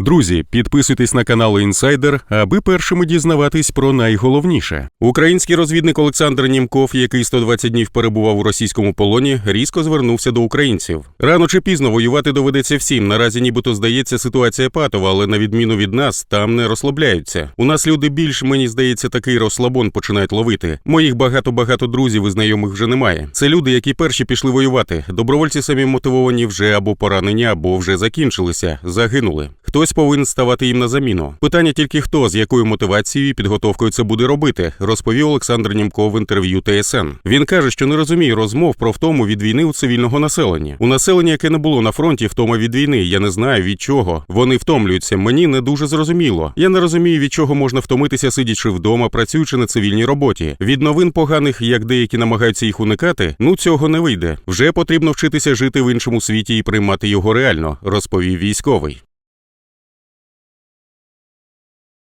Друзі, підписуйтесь на канал Інсайдер, аби першими дізнаватись про найголовніше. Український розвідник Олександр Німков, який 120 днів перебував у російському полоні, різко звернувся до українців. Рано чи пізно воювати доведеться всім. Наразі, нібито здається, ситуація патова, але на відміну від нас, там не розслабляються. У нас люди більш, мені здається, такий розслабон починають ловити. Моїх багато-багато друзів і знайомих вже немає. Це люди, які перші пішли воювати. Добровольці самі мотивовані вже або поранені, або вже закінчилися, загинули. Хтось повинен ставати їм на заміну. Питання тільки хто з якою мотивацією і підготовкою це буде робити, розповів Олександр Німко в інтерв'ю ТСН. Він каже, що не розуміє розмов про втому від війни у цивільного населення. У населення, яке не було на фронті, втома від війни. Я не знаю від чого. Вони втомлюються. Мені не дуже зрозуміло. Я не розумію, від чого можна втомитися, сидячи вдома, працюючи на цивільній роботі. Від новин поганих, як деякі намагаються їх уникати, ну цього не вийде. Вже потрібно вчитися жити в іншому світі і приймати його реально, розповів військовий.